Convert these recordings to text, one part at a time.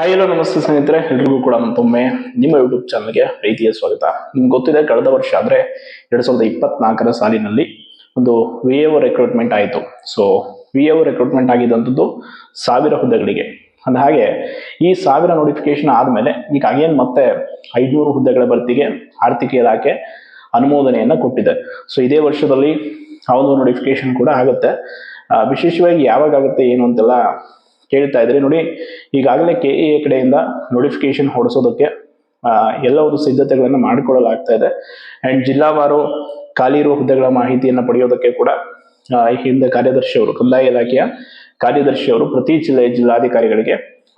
Hi hello ನಮಸ್ತೆ ಸ್ನೇಹಿತರೆ, ಎಲ್ರಿಗೂ ಕೂಡ ಮತ್ತೊಮ್ಮೆ ನಿಮ್ಮ ಯೂಟ್ಯೂಬ್ ಚಾನಲ್ಗೆ ಪ್ರೀತಿಯ ಸ್ವಾಗತ. ನಿಮ್ಗೆ ಗೊತ್ತಿದೆ, ಕಳೆದ ವರ್ಷ ಆದರೆ ಎರಡು ಸಾವಿರದ ಇಪ್ಪತ್ನಾಲ್ಕರ ಸಾಲಿನಲ್ಲಿ ಒಂದು ವಿ ಎ ರೆಕ್ರೂಟ್ಮೆಂಟ್ ಆಯಿತು. ಸೊ ವಿ ಎ ರೆಕ್ರೂಟ್ಮೆಂಟ್ ಆಗಿದ್ದಂಥದ್ದು ಸಾವಿರ ಹುದ್ದೆಗಳಿಗೆ. ಅಂದ ಹಾಗೆ, ಈ ಸಾವಿರ ನೋಟಿಫಿಕೇಶನ್ ಆದಮೇಲೆ ಈಗ ಅಗೇನ್ ಮತ್ತೆ ಐದುನೂರು ಹುದ್ದೆಗಳ ಭರ್ತಿಗೆ ಆರ್ಥಿಕ ಇಲಾಖೆ ಅನುಮೋದನೆಯನ್ನು ಕೊಟ್ಟಿದೆ. ಸೊ ಇದೇ ವರ್ಷದಲ್ಲಿ ಆ ಒಂದು ನೋಟಿಫಿಕೇಶನ್ ಕೂಡ ಆಗುತ್ತೆ. ವಿಶೇಷವಾಗಿ ಯಾವಾಗ ಆಗುತ್ತೆ ಏನು ಅಂತೆಲ್ಲ ಕೇಳ್ತಾ ಇದ್ರಿ ನೋಡಿ, ಈಗಾಗಲೇ ಕೆ ಎ ಕಡೆಯಿಂದ ನೋಟಿಫಿಕೇಶನ್ ಹೊಡಿಸೋದಕ್ಕೆ ಎಲ್ಲವರು ಎಲ್ಲ ಒಂದು ಸಿದ್ಧತೆಗಳನ್ನು ಮಾಡಿಕೊಳ್ಳಲಾಗ್ತಾ ಇದೆ. ಅಂಡ್ ಜಿಲ್ಲಾವಾರು ಖಾಲಿ ಇರುವ ಹುದ್ದೆಗಳ ಮಾಹಿತಿಯನ್ನು ಪಡೆಯೋದಕ್ಕೆ ಕೂಡ ಈ ಹಿಂದೆ ಕಾರ್ಯದರ್ಶಿಯವರು ಕಂದಾಯ ಇಲಾಖೆಯ ಕಾರ್ಯದರ್ಶಿಯವರು ಪ್ರತಿ ಜಿಲ್ಲೆಯ ಜಿಲ್ಲಾಧಿಕಾರಿಗಳಿಗೆ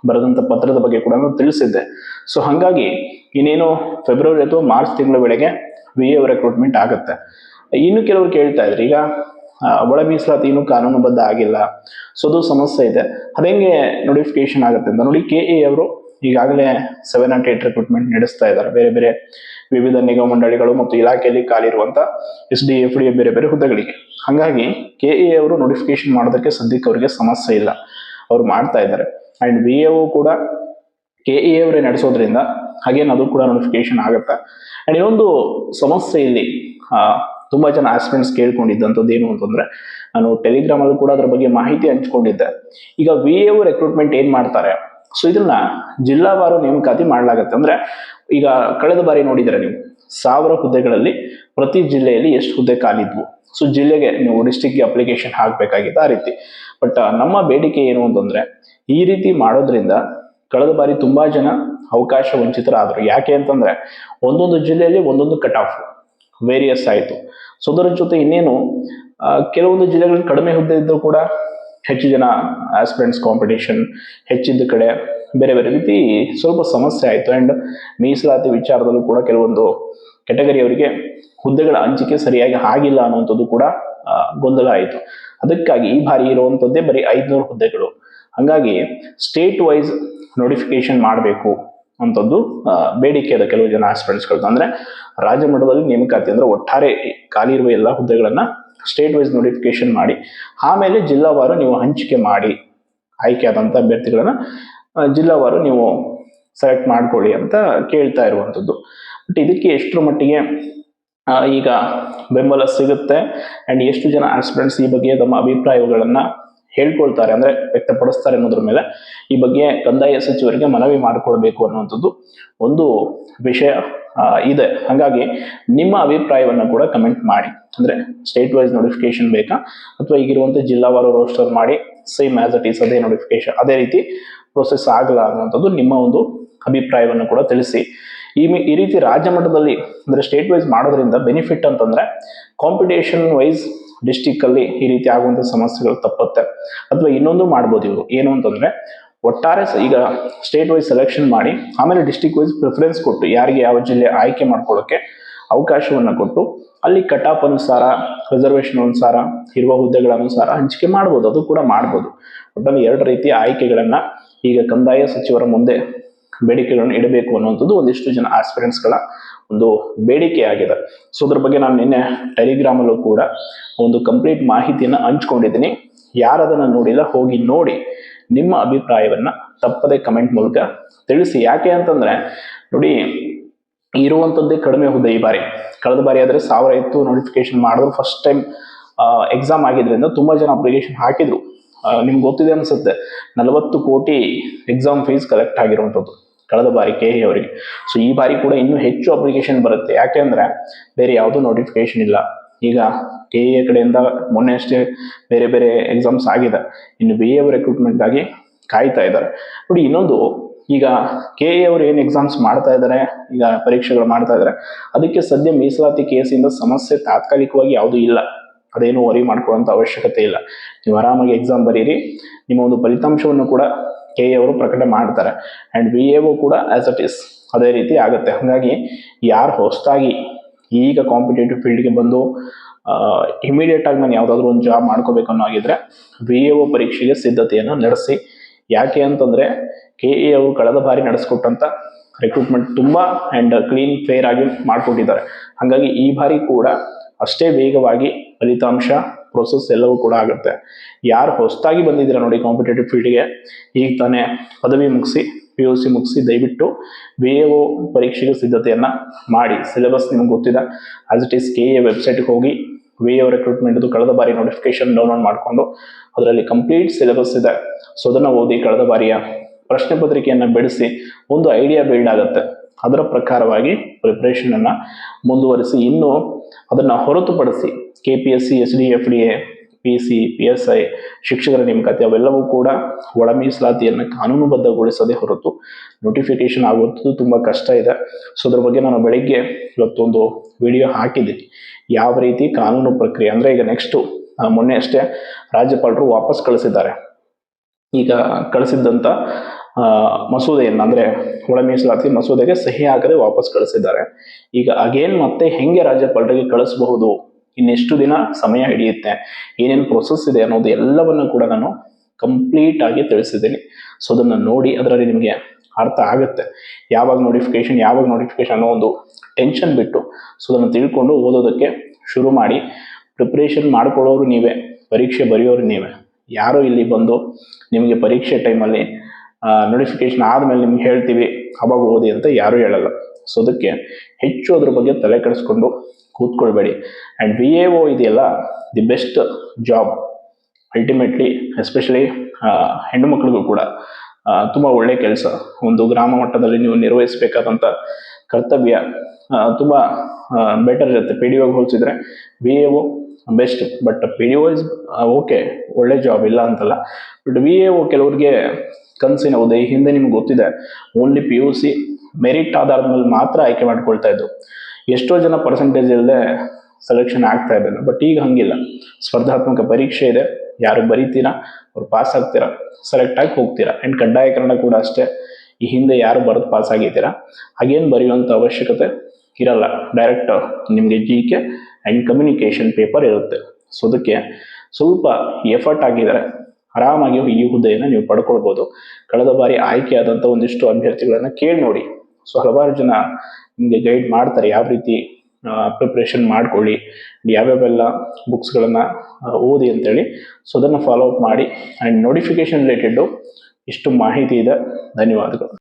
ಬರೆದಂತ ಪತ್ರದ ಬಗ್ಗೆ ಕೂಡ ತಿಳಿಸಿದ್ದೆ. ಸೊ ಹಾಗಾಗಿ ಇನ್ನೇನು ಫೆಬ್ರವರಿ ಅಥವಾ ಮಾರ್ಚ್ ತಿಂಗಳ ವೇಳೆಗೆ ವಿ ಎ ರೆಕ್ರೂಟ್ಮೆಂಟ್ ಆಗುತ್ತೆ. ಇನ್ನು ಕೆಲವರು ಕೇಳ್ತಾ ಇದ್ರು, ಈಗ ಒಳ ಮೀಸಲಾತಿ ಇನ್ನೂ ಕಾನೂನುಬದ್ಧ ಆಗಿಲ್ಲ. ಸೊ ಅದು ಸಮಸ್ಯೆ ಇದೆ. ಅದೇ ನೋಟಿಫಿಕೇಶನ್ ಆಗುತ್ತೆ ಅಂತ ನೋಡಿ ಕೆ ಎ ಅವರು ಈಗಾಗಲೇ ಸೆವೆನ್ ನಾಟ್ ಏಟ್ ರಿಕ್ರೂಟ್ಮೆಂಟ್ ನಡೆಸ್ತಾ ಇದ್ದಾರೆ. ಬೇರೆ ಬೇರೆ ವಿವಿಧ ನಿಗಮ ಮಂಡಳಿಗಳು ಮತ್ತು ಇಲಾಖೆಯಲ್ಲಿ ಖಾಲಿರುವಂತ ಎಸ್ ಡಿ ಎಫ್ ಡಿ ಬೇರೆ ಬೇರೆ ಹುದ್ದೆಗಳಿಗೆ. ಹಾಗಾಗಿ ಕೆ ಎ ಅವರು ನೋಟಿಫಿಕೇಶನ್ ಮಾಡೋದಕ್ಕೆ ಸದ್ಯಕ್ಕೆ ಅವರಿಗೆ ಸಮಸ್ಯೆ ಇಲ್ಲ. ಅವ್ರು ಮಾಡ್ತಾ ಇದ್ದಾರೆ. ಅಂಡ್ ವಿ ಎ ಕೂಡ ಕೆ ಎ ಅವರೇ ನಡೆಸೋದ್ರಿಂದ ಹಾಗೇನು ಅದು ಕೂಡ ನೋಟಿಫಿಕೇಶನ್ ಆಗುತ್ತೆ? ಅಂಡ್ ಇನ್ನೊಂದು ಸಮಸ್ಯೆ ಇಲ್ಲಿ ತುಂಬಾ ಜನ ಆಸ್ಪಿರೆಂಟ್ಸ್ ಕೇಳ್ಕೊಂಡಿದ್ದಂಥದ್ದು ಏನು ಅಂತಂದ್ರೆ, ನಾನು ಟೆಲಿಗ್ರಾಮ್ ಅಲ್ಲಿ ಕೂಡ ಅದ್ರ ಬಗ್ಗೆ ಮಾಹಿತಿ ಹಂಚ್ಕೊಂಡಿದ್ದೆ. ಈಗ ವಿ ಎ ರೆಕ್ರೂಟ್ಮೆಂಟ್ ಏನ್ ಮಾಡ್ತಾರೆ? ಸೊ ಇದನ್ನ ಜಿಲ್ಲಾವಾರು ನೇಮಕಾತಿ ಮಾಡಲಾಗತ್ತೆ. ಅಂದ್ರೆ, ಈಗ ಕಳೆದ ಬಾರಿ ನೋಡಿದ್ರೆ ನೀವು, ಸಾವಿರ ಹುದ್ದೆಗಳಲ್ಲಿ ಪ್ರತಿ ಜಿಲ್ಲೆಯಲ್ಲಿ ಎಷ್ಟು ಹುದ್ದೆ ಕಾಲಿದ್ವು ಸೊ ಜಿಲ್ಲೆಗೆ ನೀವು ಡಿಸ್ಟಿಕ್ಗೆ ಅಪ್ಲಿಕೇಶನ್ ಹಾಕಬೇಕಾಗಿತ್ತು ಆ ರೀತಿ. ಬಟ್ ನಮ್ಮ ಬೇಡಿಕೆ ಏನು ಅಂತಂದ್ರೆ, ಈ ರೀತಿ ಮಾಡೋದ್ರಿಂದ ಕಳೆದ ಬಾರಿ ತುಂಬಾ ಜನ ಅವಕಾಶ ವಂಚಿತರಾದರು. ಯಾಕೆ ಅಂತಂದ್ರೆ, ಒಂದೊಂದು ಜಿಲ್ಲೆಯಲ್ಲಿ ಒಂದೊಂದು ಕಟ್ ಆಫ್ ವೇರಿಯಸ್ ಆಯಿತು. ಸೊ ಅದರ ಜೊತೆ ಇನ್ನೇನು ಕೆಲವೊಂದು ಜಿಲ್ಲೆಗಳಲ್ಲಿ ಕಡಿಮೆ ಹುದ್ದೆ ಇದ್ದರೂ ಕೂಡ ಹೆಚ್ಚು ಜನ ಆಸ್ಪಿರೆಂಟ್ಸ್ ಕಾಂಪಿಟೇಷನ್ ಹೆಚ್ಚಿದ್ದ ಕಡೆ ಬೇರೆ ಬೇರೆ ರೀತಿ ಸ್ವಲ್ಪ ಸಮಸ್ಯೆ ಆಯಿತು. ಆ್ಯಂಡ್ ಮೀಸಲಾತಿ ವಿಚಾರದಲ್ಲೂ ಕೂಡ ಕೆಲವೊಂದು ಕೆಟಗರಿಯವರಿಗೆ ಹುದ್ದೆಗಳ ಹಂಚಿಕೆ ಸರಿಯಾಗಿ ಆಗಿಲ್ಲ ಅನ್ನುವಂಥದ್ದು ಕೂಡ ಗೊಂದಲ ಆಯಿತು. ಅದಕ್ಕಾಗಿ ಈ ಬಾರಿ ಇರುವಂಥದ್ದೇ ಬರೀ ಐದುನೂರು ಹುದ್ದೆಗಳು. ಹಾಗಾಗಿ ಸ್ಟೇಟ್ ವೈಸ್ ನೋಟಿಫಿಕೇಶನ್ ಮಾಡಬೇಕು. ಅಂತದ್ದು ಬೇಡಿಕೆ ಇದೆ ಕೆಲವು ಜನ ಆಸ್ಪಿರೆಂಟ್ಸ್ಗಳದ್ದು ಅಂದ್ರೆ ರಾಜ್ಯ ಮಟ್ಟದಲ್ಲಿ ನೇಮಕಾತಿ ಅಂದ್ರೆ ಒಟ್ಟಾರೆ ಖಾಲಿ ಇರುವ ಎಲ್ಲ ಹುದ್ದೆಗಳನ್ನ ಸ್ಟೇಟ್ ವೈಸ್ ನೋಟಿಫಿಕೇಶನ್ ಮಾಡಿ, ಆಮೇಲೆ ಜಿಲ್ಲಾವಾರು ನೀವು ಹಂಚಿಕೆ ಮಾಡಿ, ಆಯ್ಕೆ ಆದಂತ ಅಭ್ಯರ್ಥಿಗಳನ್ನ ಜಿಲ್ಲಾವಾರು ನೀವು ಸೆಲೆಕ್ಟ್ ಮಾಡ್ಕೊಳ್ಳಿ ಅಂತ ಕೇಳ್ತಾ ಇರುವಂಥದ್ದು ಬಟ್ ಇದಕ್ಕೆ ಎಷ್ಟರ ಮಟ್ಟಿಗೆ ಈಗ ಬೆಂಬಲ ಸಿಗುತ್ತೆ ಅಂಡ್ ಎಷ್ಟು ಜನ ಆಸ್ಪಿರೆಂಟ್ಸ್ ಈ ಬಗ್ಗೆ ತಮ್ಮ ಅಭಿಪ್ರಾಯಗಳನ್ನ ಹೇಳ್ಕೊಳ್ತಾರೆ, ಅಂದ್ರೆ ವ್ಯಕ್ತಪಡಿಸ್ತಾರೆ ಅನ್ನೋದ್ರ ಮೇಲೆ ಈ ಬಗ್ಗೆ ಕಂದಾಯ ಸಚಿವರಿಗೆ ಮನವಿ ಮಾಡಿಕೊಳ್ಬೇಕು ಅನ್ನುವಂಥದ್ದು ಒಂದು ವಿಷಯ ಇದೆ. ಹಾಗಾಗಿ ನಿಮ್ಮ ಅಭಿಪ್ರಾಯವನ್ನು ಕೂಡ ಕಮೆಂಟ್ ಮಾಡಿ. ಅಂದ್ರೆ ಸ್ಟೇಟ್ ವೈಸ್ ನೋಟಿಫಿಕೇಶನ್ ಬೇಕಾ? ಅಥವಾ ಈಗಿರುವಂತ ಜಿಲ್ಲಾವಾರು ರೋಸ್ಟರ್ ಮಾಡಿ ಸೇಮ್ ಆಸ್ ಇಟ್ ಈಸ್ ಅದೇ ನೋಟಿಫಿಕೇಶನ್ ಅದೇ ರೀತಿ ಪ್ರೊಸೆಸ್ ಆಗಲ್ಲ ಅನ್ನುವಂಥದ್ದು ನಿಮ್ಮ ಒಂದು ಅಭಿಪ್ರಾಯವನ್ನು ಕೂಡ ತಿಳಿಸಿ. ಈ ಈ ರೀತಿ ರಾಜ್ಯ ಮಟ್ಟದಲ್ಲಿ, ಅಂದ್ರೆ ಸ್ಟೇಟ್ ವೈಸ್ ಮಾಡೋದ್ರಿಂದ ಬೆನಿಫಿಟ್ ಅಂತಂದ್ರೆ ಕಾಂಪಿಟೇಷನ್ ವೈಸ್ ಡಿಸ್ಟಿಕ್ ಅಲ್ಲಿ ಈ ರೀತಿ ಆಗುವಂತ ಸಮಸ್ಯೆಗಳು ತಪ್ಪುತ್ತೆ. ಅಥವಾ ಇನ್ನೊಂದು ಮಾಡ್ಬೋದು ಇವರು. ಏನು ಅಂತಂದ್ರೆ, ಒಟ್ಟಾರೆ ಈಗ ಸ್ಟೇಟ್ ವೈಸ್ ಸೆಲೆಕ್ಷನ್ ಮಾಡಿ, ಆಮೇಲೆ ಡಿಸ್ಟಿಕ್ ವೈಸ್ ಪ್ರಿಫರೆನ್ಸ್ ಕೊಟ್ಟು ಯಾರಿಗೆ ಯಾವ ಜಿಲ್ಲೆ ಆಯ್ಕೆ ಮಾಡ್ಕೊಳ್ಳೋಕೆ ಅವಕಾಶವನ್ನ ಕೊಟ್ಟು, ಅಲ್ಲಿ ಕಟ್ ಆಫ್ ಅನುಸಾರ ರಿಸರ್ವೇಶನ್ ಅನುಸಾರ, ಇರುವ ಹುದ್ದೆಗಳ ಅನುಸಾರ ಹಂಚಿಕೆ ಮಾಡ್ಬೋದು. ಅದು ಕೂಡ ಮಾಡ್ಬೋದು. ಒಟ್ಟಲ್ಲಿ ಎರಡು ರೀತಿಯ ಆಯ್ಕೆಗಳನ್ನು ಈಗ ಕಂದಾಯ ಸಚಿವರ ಮುಂದೆ ಬೇಡಿಕೆಗಳನ್ನು ಇಡಬೇಕು ಅನ್ನುವಂಥದ್ದು ಒಂದಿಷ್ಟು ಜನ ಆಸ್ಪಿರೆಂಟ್ಸ್ಗಳ ಒಂದು ಬೇಡಿಕೆ ಆಗಿದೆ. ಸೊ ಅದ್ರ ಬಗ್ಗೆ ನಾನು ನಿನ್ನೆ ಟೆಲಿಗ್ರಾಮ್ ಅಲ್ಲೂ ಕೂಡ ಒಂದು ಕಂಪ್ಲೀಟ್ ಮಾಹಿತಿಯನ್ನು ಹಂಚ್ಕೊಂಡಿದ್ದೀನಿ. ಯಾರು ಅದನ್ನ ನೋಡಿಲ್ಲ, ಹೋಗಿ ನೋಡಿ. ನಿಮ್ಮ ಅಭಿಪ್ರಾಯವನ್ನ ತಪ್ಪದೆ ಕಮೆಂಟ್ ಮೂಲಕ ತಿಳಿಸಿ. ಯಾಕೆ ಅಂತಂದ್ರೆ, ನೋಡಿ ಇರುವಂಥದ್ದೇ ಕಡಿಮೆ ಹುದ್ದೆ ಈ ಬಾರಿ. ಕಳೆದ ಬಾರಿ ಆದ್ರೆ ಸಾವಿರ ಇತ್ತು ನೋಟಿಫಿಕೇಶನ್ ಮಾಡಿದ್ರು. ಫಸ್ಟ್ ಟೈಮ್ ಎಕ್ಸಾಮ್ ಆಗಿದ್ರಿಂದ ತುಂಬಾ ಜನ ಅಪ್ಲಿಕೇಶನ್ ಹಾಕಿದ್ರು. ನಿಮ್ಗೆ ಗೊತ್ತಿದೆ ಅನ್ಸುತ್ತೆ. ನಲವತ್ತು ಕೋಟಿ ಎಕ್ಸಾಮ್ ಫೀಸ್ ಕಲೆಕ್ಟ್ ಆಗಿರುವಂಥದ್ದು ಕಳೆದ ಬಾರಿ ಕೆ ಅವರಿಗೆ. ಸೊ ಈ ಬಾರಿ ಕೂಡ ಇನ್ನೂ ಹೆಚ್ಚು ಅಪ್ಲಿಕೇಶನ್ ಬರುತ್ತೆ. ಯಾಕೆಂದ್ರೆ ಬೇರೆ ಯಾವುದೂ ನೋಟಿಫಿಕೇಶನ್ ಇಲ್ಲ. ಈಗ ಕೆ ಎ ಕಡೆಯಿಂದ ಮೊನ್ನೆ ಅಷ್ಟೇ ಬೇರೆ ಬೇರೆ ಎಕ್ಸಾಮ್ಸ್ ಆಗಿದೆ. ಇನ್ನು ಬಿ ಎ ರೆಕ್ರೂಟ್ಮೆಂಟ್ಗಾಗಿ ಕಾಯ್ತಾ ಇದ್ದಾರೆ. ನೋಡಿ, ಇನ್ನೊಂದು, ಈಗ ಕೆ ಎ ಅವರು ಏನು ಎಕ್ಸಾಮ್ಸ್ ಮಾಡ್ತಾ ಇದ್ದಾರೆ, ಈಗ ಪರೀಕ್ಷೆಗಳು ಮಾಡ್ತಾ ಇದ್ದಾರೆ, ಅದಕ್ಕೆ ಸದ್ಯ ಮೀಸಲಾತಿ ಕೇಸಿಂದ ಸಮಸ್ಯೆ ತಾತ್ಕಾಲಿಕವಾಗಿ ಯಾವುದೂ ಇಲ್ಲ. ಅದೇನು ವರಿ ಮಾಡ್ಕೊಳ್ಳೋಂಥ ಅವಶ್ಯಕತೆ ಇಲ್ಲ. ನೀವು ಆರಾಮಾಗಿ ಎಕ್ಸಾಮ್ ಬರೀರಿ. ನಿಮ್ಮ ಒಂದು ಫಲಿತಾಂಶವನ್ನು ಕೂಡ ಕೆ ಎ ಅವರು ಪ್ರಕಟಣೆ ಮಾಡ್ತಾರೆ. ಆ್ಯಂಡ್ ಬಿ ಎ ಕೂಡ ಆಸ್ ಅಟ್ ಇಸ್ ಅದೇ ರೀತಿ ಆಗುತ್ತೆ. ಹಾಗಾಗಿ ಯಾರು ಹೊಸದಾಗಿ ಈಗ ಕಾಂಪಿಟೇಟಿವ್ ಫೀಲ್ಡ್ಗೆ ಬಂದು ಇಮಿಡಿಯೇಟ್ ಆಗಿ ನಾನು ಯಾವುದಾದ್ರೂ ಒಂದು ಜಾಬ್ ಮಾಡ್ಕೋಬೇಕು ಅನ್ನೋ ಆಗಿದ್ರೆ ಬಿ ಎ ಪರೀಕ್ಷೆಗೆ ಸಿದ್ಧತೆಯನ್ನು ನಡೆಸಿ. ಯಾಕೆ ಅಂತಂದ್ರೆ ಕೆ ಎ ಅವರು ಕಳೆದ ಬಾರಿ ನಡೆಸ್ಕೊಟ್ಟಂತ ರಿಕ್ರೂಟ್ಮೆಂಟ್ ತುಂಬಾ ಅಂಡ್ ಕ್ಲೀನ್ ಫೇರ್ ಆಗಿ ಮಾಡಿಕೊಟ್ಟಿದ್ದಾರೆ. ಹಾಗಾಗಿ ಈ ಬಾರಿ ಕೂಡ ಅಷ್ಟೇ ವೇಗವಾಗಿ ಫಲಿತಾಂಶ ಪ್ರೊಸೆಸ್ ಎಲ್ಲವೂ ಕೂಡ ಆಗುತ್ತೆ. ಯಾರು ಹೊಸದಾಗಿ ಬಂದಿದ್ದೀರಾ ನೋಡಿ ಕಾಂಪಿಟೇಟಿವ್ ಫೀಲ್ಡ್ಗೆ ಈಗ ತಾನೇ ಪದವಿ ಮುಗಿಸಿ ಪಿ ಯು ಸಿ ಮುಗಿಸಿ ದಯವಿಟ್ಟು ಬಿ ಎ ಒ ಪರೀಕ್ಷೆಗೆ ಸಿದ್ಧತೆಯನ್ನು ಮಾಡಿ. ಸಿಲೆಬಸ್ ನಿಮ್ಗೆ ಗೊತ್ತಿದೆ. As it is K A ವೆಬ್ಸೈಟ್ಗೆ ಹೋಗಿ ವಿ ಎ ರಿಕ್ರೂಟ್ಮೆಂಟ್ದು ಕಳೆದ ಬಾರಿ ನೋಟಿಫಿಕೇಶನ್ ಡೌನ್ಲೋಡ್ ಮಾಡಿಕೊಂಡು ಅದರಲ್ಲಿ ಕಂಪ್ಲೀಟ್ ಸಿಲೆಬಸ್ ಇದೆ. ಸೊ ಅದನ್ನು ಓದಿ ಕಳೆದ ಬಾರಿಯ ಪ್ರಶ್ನೆ ಪತ್ರಿಕೆಯನ್ನು ಬೆಳೆಸಿ ಒಂದು ಐಡಿಯಾ ಬಿಲ್ಡ್ ಆಗುತ್ತೆ. ಅದರ ಪ್ರಕಾರವಾಗಿ ಪ್ರಿಪ್ರೇಷನನ್ನು ಮುಂದುವರಿಸಿ, ಇನ್ನು ಅದನ್ನು ಹೊರತುಪಡಿಸಿ K P S C S D F D A P C P S I ಶಿಕ್ಷಕರ ನೇಮಕಾತಿ, ಅವೆಲ್ಲವೂ ಕೂಡ ಒಳ ಮೀಸಲಾತಿಯನ್ನು ಕಾನೂನುಬದ್ಧಗೊಳಿಸದೆ ಹೊರತು ನೋಟಿಫಿಕೇಶನ್ ಆಗುವಂಥದ್ದು ತುಂಬ ಕಷ್ಟ ಇದೆ. ಸೊ ಅದ್ರ ಬಗ್ಗೆ ನಾನು ಬೆಳಿಗ್ಗೆ ಇವತ್ತೊಂದು ವಿಡಿಯೋ ಹಾಕಿದ್ದೀನಿ. ಯಾವ ರೀತಿ ಕಾನೂನು ಪ್ರಕ್ರಿಯೆ, ಅಂದರೆ ಈಗ ನೆಕ್ಸ್ಟು ಮೊನ್ನೆ ಅಷ್ಟೇ ರಾಜ್ಯಪಾಲರು ವಾಪಸ್ ಕಳಿಸಿದ್ದಾರೆ. ಈಗ ಕಳಿಸಿದ್ದಂಥ ಮಸೂದೆಯನ್ನು, ಅಂದರೆ ಒಳ ಮೀಸಲಾತಿ ಮಸೂದೆಗೆ ಸಹಿ ಹಾಕದೆ ವಾಪಸ್ ಕಳಿಸಿದ್ದಾರೆ. ಈಗ ಅಗೇನ್ ಮತ್ತೆ ಹೆಂಗೆ ರಾಜ್ಯಪಾಲರಿಗೆ ಕಳಿಸಬಹುದು? ಇನ್ನೆಷ್ಟು ದಿನ ಸಮಯ ಹಿಡಿಯುತ್ತೆ, ಏನೇನು ಪ್ರೊಸೆಸ್ ಇದೆ ಅನ್ನೋದು ಎಲ್ಲವನ್ನು ಕೂಡ ನಾನು ಕಂಪ್ಲೀಟ್ ಆಗಿ ತಿಳಿಸಿದ್ದೀನಿ. ಸೊ ಅದನ್ನು ನೋಡಿ ಅದರಲ್ಲಿ ನಿಮಗೆ ಅರ್ಥ ಆಗುತ್ತೆ. ಯಾವಾಗ ನೋಟಿಫಿಕೇಶನ್ ಯಾವಾಗ ನೋಟಿಫಿಕೇಶನ್ ಅನ್ನೋ ಒಂದು ಟೆನ್ಷನ್ ಬಿಟ್ಟು ಸೊ ಅದನ್ನು ತಿಳ್ಕೊಂಡು ಓದೋದಕ್ಕೆ ಶುರು ಮಾಡಿ. ಪ್ರಿಪ್ರೇಷನ್ ಮಾಡ್ಕೊಳ್ಳೋರು ನೀವೇ, ಪರೀಕ್ಷೆ ಬರೆಯೋರು ನೀವೇ. ಯಾರು ಇಲ್ಲಿ ಬಂದು ನಿಮಗೆ ಪರೀಕ್ಷೆ ಟೈಮಲ್ಲಿ ನೋಟಿಫಿಕೇಶನ್ ಆದಮೇಲೆ ನಿಮ್ಗೆ ಹೇಳ್ತೀವಿ, ಅವಾಗ ಓದಿ ಅಂತ ಯಾರೂ ಹೇಳಲ್ಲ. ಸೊ ಅದಕ್ಕೆ ಹೆಚ್ಚು ಅದ್ರ ಬಗ್ಗೆ ತಲೆ ಕೆಡಿಸ್ಕೊಂಡು ಕೂತ್ಕೊಳ್ಬೇಡಿ. ಆ್ಯಂಡ್ ವಿ ಎ ಒ ಇದೆಯಲ್ಲ the best job ultimately especially ಹೆಣ್ಣು ಮಕ್ಕಳಿಗೂ ಕೂಡ ತುಂಬ ಒಳ್ಳೆಯ ಕೆಲಸ. ಒಂದು ಗ್ರಾಮ ಮಟ್ಟದಲ್ಲಿ ನೀವು ನಿರ್ವಹಿಸಬೇಕಾದಂಥ ಕರ್ತವ್ಯ ತುಂಬ ಬೆಟರ್ ಇರುತ್ತೆ. ಪಿ ಡಿ ಒಗೆ ಹೋಲಿಸಿದ್ರೆ B A O best but P D O is okay ಒಳ್ಳೆ ಜಾಬ್ ಇಲ್ಲ ಅಂತಲ್ಲ. ಬಟ್ ವಿ ಎ ಒ ಕೆಲವ್ರಿಗೆ ಕನಸಿನ ಹೌದು ಈ ಹಿಂದೆ ನಿಮ್ಗೆ ಗೊತ್ತಿದೆ. Only P U C merit ಆಧಾರದ ಮೇಲೆ ಮಾತ್ರ ಆಯ್ಕೆ ಮಾಡ್ಕೊಳ್ತಾ ಇದ್ರು. ಎಷ್ಟೋ ಜನ ಪರ್ಸೆಂಟೇಜ್ ಇಲ್ಲದೆ ಸೆಲೆಕ್ಷನ್ ಆಗ್ತಾ ಇದ್ದಾರೆ ಬಟ್ ಈಗ ಹಂಗಿಲ್ಲ. ಸ್ಪರ್ಧಾತ್ಮಕ ಪರೀಕ್ಷೆ ಇದೆ. ಯಾರು ಬರೀತೀರಾ? ಅವ್ರು ಪಾಸ್ ಆಗ್ತೀರಾ? ಸೆಲೆಕ್ಟ್ ಆಗಿ ಹೋಗ್ತೀರಾ. ಆ್ಯಂಡ್ ಕಡ್ಡಾಯಕರಣ ಕೂಡ ಅಷ್ಟೇ. ಈ ಹಿಂದೆ ಯಾರು ಬರೆದು ಪಾಸ್ ಆಗಿದ್ದೀರಾ? ಹಾಗೇನು ಬರೆಯುವಂಥ ಅವಶ್ಯಕತೆ ಇರಲ್ಲ. ಡೈರೆಕ್ಟ್ ನಿಮಗೆ G K and communication paper ಇರುತ್ತೆ. ಸೊ ಅದಕ್ಕೆ ಸ್ವಲ್ಪ ಎಫರ್ಟ್ ಆಗಿದ್ದಾರೆ. ಆರಾಮಾಗಿ ಈ ಹುದ್ದೆಯನ್ನು ನೀವು ಪಡ್ಕೊಳ್ಬೋದು. ಕಳೆದ ಬಾರಿ ಆಯ್ಕೆಯಾದಂಥ ಒಂದಿಷ್ಟು ಅಭ್ಯರ್ಥಿಗಳನ್ನು ಕೇಳಿ ನೋಡಿ. ಸೊ ಹಲವಾರು ಜನ ನಿಮಗೆ ಗೈಡ್ ಮಾಡ್ತಾರೆ ಯಾವ ರೀತಿ ಪ್ರಿಪ್ರೇಷನ್ ಮಾಡ್ಕೊಳ್ಳಿ, ಯಾವ್ಯಾವೆಲ್ಲ ಬುಕ್ಸ್ಗಳನ್ನು ಓದಿ ಅಂತೇಳಿ. ಸೊ ಅದನ್ನು ಫಾಲೋ ಅಪ್ ಮಾಡಿ ಆ್ಯಂಡ್ ನೋಟಿಫಿಕೇಶನ್ ರಿಲೇಟೆಡ್ಡು ಇಷ್ಟು ಮಾಹಿತಿ ಇದೆ. ಧನ್ಯವಾದಗಳು.